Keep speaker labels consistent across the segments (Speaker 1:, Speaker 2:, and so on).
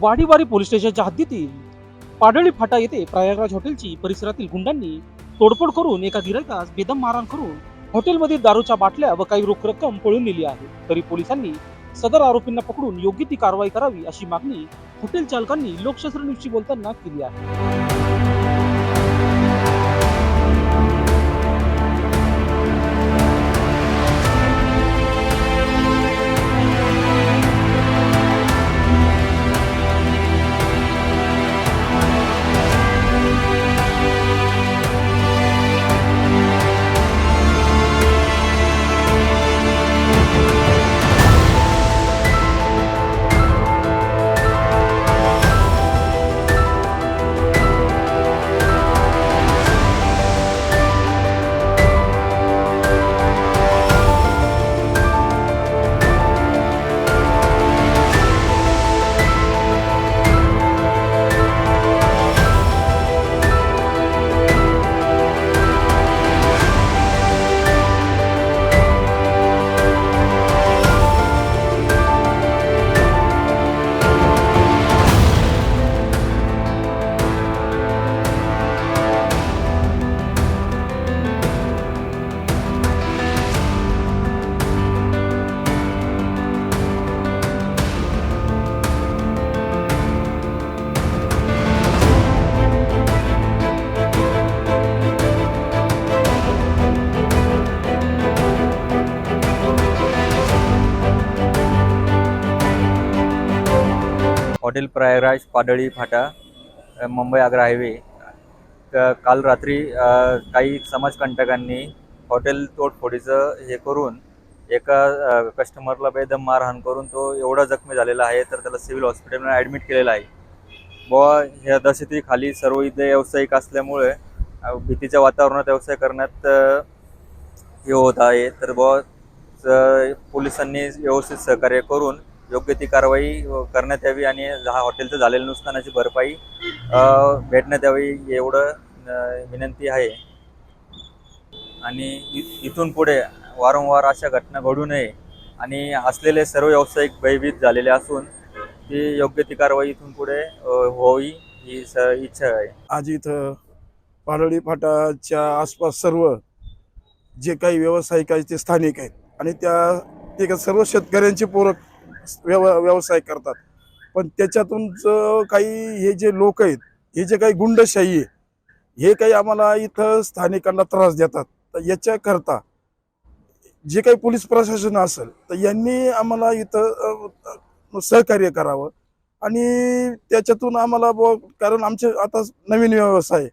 Speaker 1: वाडीवारी police स्टेशनच्या हद्दीतील पाडळी फाटा येथे प्रयागराज हॉटेलची परिसरातील गुंडांनी तोडफोड करून एका गिरायकास बेदम मारहाण करून हॉटेलमधील दारूच्या बाटल्या व काही रोख रक्कम पळून नेली आहे. तरी पोलिसांनी सदर आरोपींना पकडून योग्य ती कारवाई करावी अशी मागणी हॉटेल चालकांनी लोकशास्त्र न्यूजशी बोलताना केली आहे.
Speaker 2: हॉटेल प्रयागराज पाडळी फाटा मुंबई आग्रा हायवे. काल रात्री काही समाजकंटकांनी हॉटेल तोडफोडीचं हे करून एका कस्टमरला बेदम मारहाण करून तो एवढा जखमी झालेला आहे तर त्याला सिव्हिल हॉस्पिटलमध्ये ॲडमिट केलेला आहे. बुवा ह्या दहशतीखाली सर्व इथे व्यावसायिक असल्यामुळे भीतीच्या वातावरणात व्यवसाय करण्यात हे होत आहे. तर बुवा पोलिसांनी व्यवस्थित सहकार्य करून योग्य ती कारवाई करण्यात यावी आणि हा हॉटेलचं झालेलं नुकसानाची भरपाई भेटण्यात यावी एवढं विनंती आहे. आणि इथून पुढे वारंवार अशा घटना घडू नये आणि असलेले सर्व व्यावसायिक भयभीत झालेले असून ती योग्य ती कारवाई इथून पुढे होवी होई ही स इच्छा आहे.
Speaker 3: आज इथं पाडळी फाटाच्या आसपास सर्व जे काही व्यावसायिक आहेत ते स्थानिक आहेत आणि त्या ते सर्व शेतकऱ्यांचे पूरक व्यव व्यवसाय करतात. पण त्याच्यातून काही हे जे लोक आहेत हे जे काही गुंडशाही आहे हे काही आम्हाला इथं स्थानिकांना त्रास देतात. तर याच्याकरता जे काही पोलीस प्रशासन असेल तर यांनी आम्हाला इथं सहकार्य करावं. आणि त्याच्यातून आम्हाला बुवा कारण आमचे आता नवीन व्यवसाय आहे.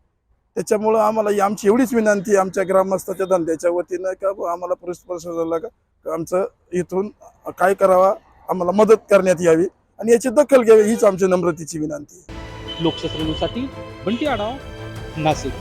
Speaker 3: त्याच्यामुळं आम्हाला आमची एवढीच विनंती आमच्या ग्रामस्थाच्या धंद्याच्या वतीनं का बुवा आम्हाला पोलीस प्रशासनाला का आमचं इथून काय करावा आम्हाला मदत करण्यात यावी आणि याची दखल घ्यावी हीच आमची नम्रतेची विनंती आहे.
Speaker 1: लोकशास्त्र म्हणजे बंटी आढाव नाशिक.